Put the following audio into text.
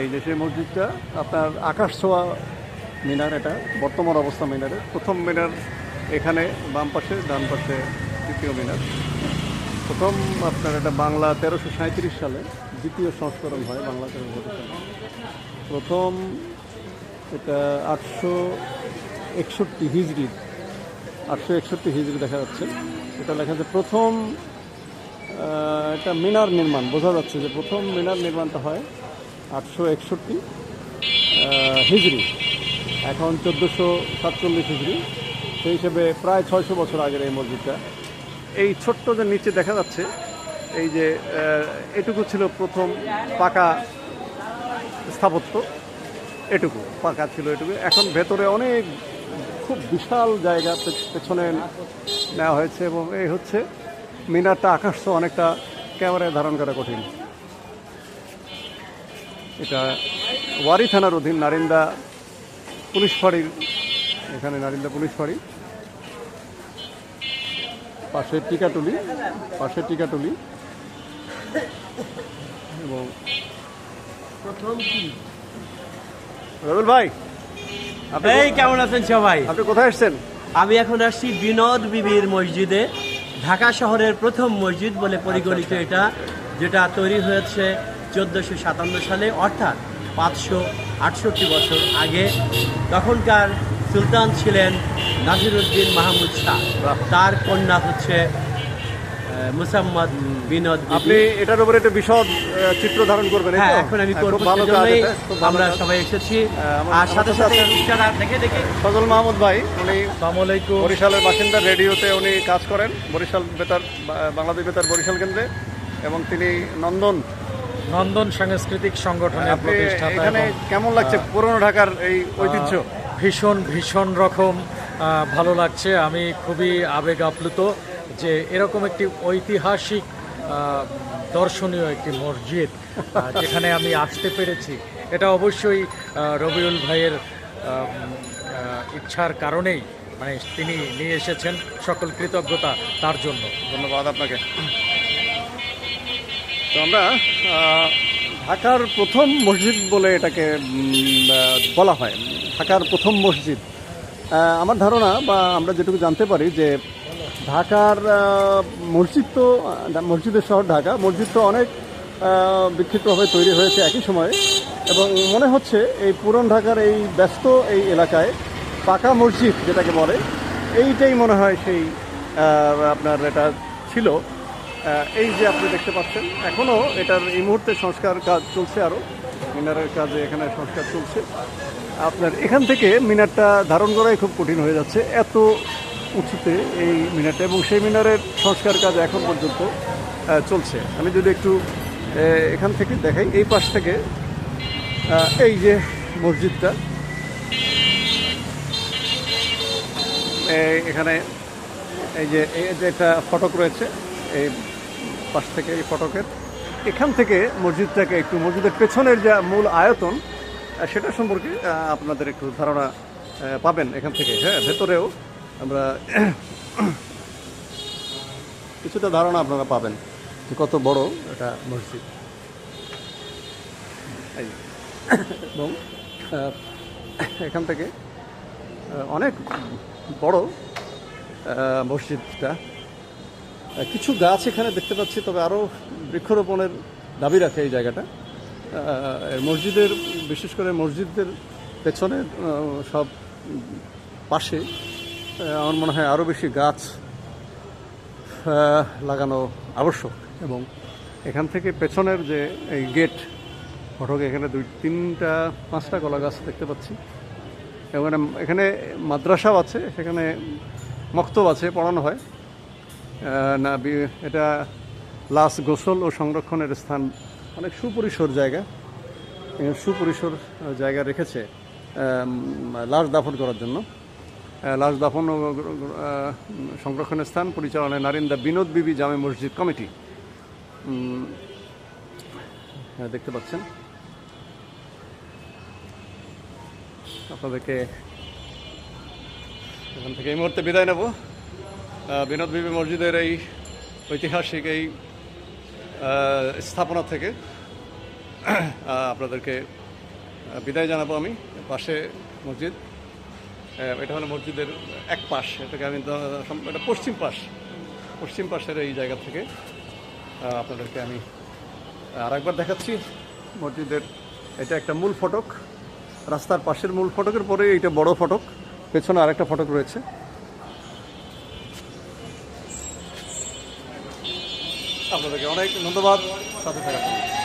এই সেই মসজিদটা, আপনার আকাশ ছোঁয়া মিনার এটা, বর্তমান অবস্থা মিনারে প্রথম মিনার এখানে, বাম পাশে, ডান পাশে দ্বিতীয় মিনার। প্রথম আপনার এটা বাংলা তেরোশো সাঁত্রিশ সালে দ্বিতীয় সংস্করণ হয় বাংলা তেরোশো প্রথম এটা আটশো একষট্টি হিজড়ি আটশো একষট্টি হিজড়ি দেখা যাচ্ছে। এটা লেখা আছে প্রথম এটা মিনার নির্মাণ, বোঝা যাচ্ছে যে প্রথম মিনার নির্মাণটা হয় আটশো একষট্টি হিজড়ি, এখন চোদ্দোশো সাতচল্লিশ হিজড়ি। সেই হিসেবে প্রায় ছয়শো বছর আগের এই মসজিদটা। এই ছোট্ট যে নিচে দেখা যাচ্ছে, এই যে এটুকু ছিল প্রথম পাকা স্থাপত্য। এটুকু, পাকা ছিল এটুকু। এখন ভেতরে অনেক খুব বিশাল জায়গা পেছনে নেওয়া হয়েছে এবং এই হচ্ছে মিনারটা আকাশ তো অনেকটা ক্যামেরায় ধারণ করা কঠিন। এটা ওয়ারি থানার অধীন নারিন্দা পুলিশ ফাঁড়ির এখানে নারিন্দা পুলিশ ফাঁড়ি। পাশে টিকাটুলি পাশে টিকাটুলি। এবং রবিল ভাই আপনি এই কেমন আছেন সবাই? আপনি কোথায় এসেছেন আমি এখন আসছি বিনোদ বিবির মসজিদে ঢাকা শহরের প্রথম মসজিদ বলে পরিগণিত এটা যেটা তৈরি হয়েছে চোদ্দোশো সাতান্ন সালে অর্থাৎ পাঁচশো আটষট্টি বছর আগে তখনকার সুলতান ছিলেন নাসিরুদ্দিন মাহমুদ শাহ। তার কন্যা হচ্ছে মুসাম্মদ বিনোদ আপনি এটার উপরে একটা বিশদ চিত্র ধারণ করবেন হ্যাঁ এখন আমি হ্যাঁ, করব আমরা সবাই এসেছি। আর সাথে সাথে দেখে দেখে। সজল মাহমুদ ভাই উনি আসসালামাইকুম বরিশালের বাসিন্দা রেডিওতে উনি কাজ করেন বরিশাল বেতার বাংলাদেশ বেতার বরিশাল কেন্দ্রে এবং তিনি নন্দন নন্দন সাংস্কৃতিক সংগঠনের প্রতিষ্ঠাতা এখানে কেমন লাগছে পুরনো ঢাকার এই ঐতিহ্য? ভীষণ ভীষণ রকম ভালো লাগছে। আমি খুবই আবেগ আপ্লুত যে এরকম একটি ঐতিহাসিক দর্শনীয় একটি মসজিদ যেখানে আমি আসতে পেরেছি। এটা অবশ্যই রবিউল ভাইয়ের ইচ্ছার কারণেই মানে তিনি নিয়ে এসেছেন সকল কৃতজ্ঞতা তার জন্য। ধন্যবাদ আপনাকে। তো আমরা ঢাকার প্রথম মসজিদ বলে এটাকে বলা হয়। ঢাকার প্রথম মসজিদ। আমার ধারণা বা আমরা যেটুকু জানতে পারি যে ঢাকার মসজিদ তো মসজিদের শহর ঢাকা। মসজিদ তো অনেক বিক্ষিপ্তভাবে তৈরি হয়েছে একই সময়ে। এবং মনে হচ্ছে এই পুরন ঢাকার এই ব্যস্ত এই এলাকায় পাকা মসজিদ যেটাকে বলে, এইটাই মনে হয় সেই আপনার এটা ছিল। এই যে আপনি দেখতে পাচ্ছেন এখনও এটার এই মুহূর্তে সংস্কার কাজ চলছে আরও মিনারের কাজে এখানে সংস্কার চলছে। আপনার এখান থেকে মিনারটা ধারণ করাই খুব কঠিন হয়ে যাচ্ছে। এত উঁচুতে এই মিনারটা এবং সেই মিনারের সংস্কার কাজ এখন পর্যন্ত চলছে। আমি যদি একটু এখান থেকে দেখাই, এই পাশ থেকে এই যে মসজিদটা এখানে এই যে এই যে একটা ফটক রয়েছে, এই পাশ থেকে এই ফটকের। এখান থেকে মসজিদটাকে একটু মসজিদের পেছনের যা মূল আয়তন সেটা সম্পর্কে আপনাদের একটু ধারণা পাবেন এখান থেকে। হ্যাঁ ভেতরেও আমরা কিছুটা ধারণা আপনারা পাবেন যে কত বড় এটা মসজিদ। এবং এখান থেকে অনেক বড় মসজিদটা। কিছু গাছ এখানে দেখতে পাচ্ছি, তবে আরও বৃক্ষরোপণের দাবি রাখে এই জায়গাটা। মসজিদের, বিশেষ করে মসজিদের পেছনে সব পাশে আমার মনে হয় আরও বেশি গাছ লাগানো আবশ্যক এবং এখান থেকে পেছনের যে এই গেট, ফটকে এখানে দুই, তিনটা, পাঁচটা কলা গাছ দেখতে পাচ্ছি। এবং এখানে- মাদ্রাসাও আছে, সেখানে মক্তব আছে, পড়ানো হয়। না এটা লাশ গোসল ও সংরক্ষণের স্থান অনেক সুপরিসর জায়গা সুপরিসর জায়গা রেখেছে লাশ দাফন করার জন্য। লাশ দাফন ও সংরক্ষণের স্থান পরিচালনায় নারিন্দা বিনোদ বিবি জামে মসজিদ কমিটি। হ্যাঁ, দেখতে পাচ্ছেন। আপনাদেরকে এখান থেকে এই মুহূর্তে বিদায় নেব। বিনোদ বিবি মসজিদের এই ঐতিহাসিক এই স্থাপনা থেকে আপনাদেরকে বিদায় জানাব আমি, পাশে মসজিদ। এটা হলো মসজিদের এক পাশ, এটাকে আমি এটা পশ্চিম পাশ, পশ্চিম পাশের এই জায়গা থেকে আপনাদেরকে আমি আরেকবার দেখাচ্ছি মসজিদের, এটা একটা মূল ফটক, রাস্তার পাশের মূল ফটকের পরে এইটা বড় ফটক, পেছনে আরেকটা ফটক রয়েছে। আপনাদেরকে অনেক ধন্যবাদ সাথে থাকার জন্য।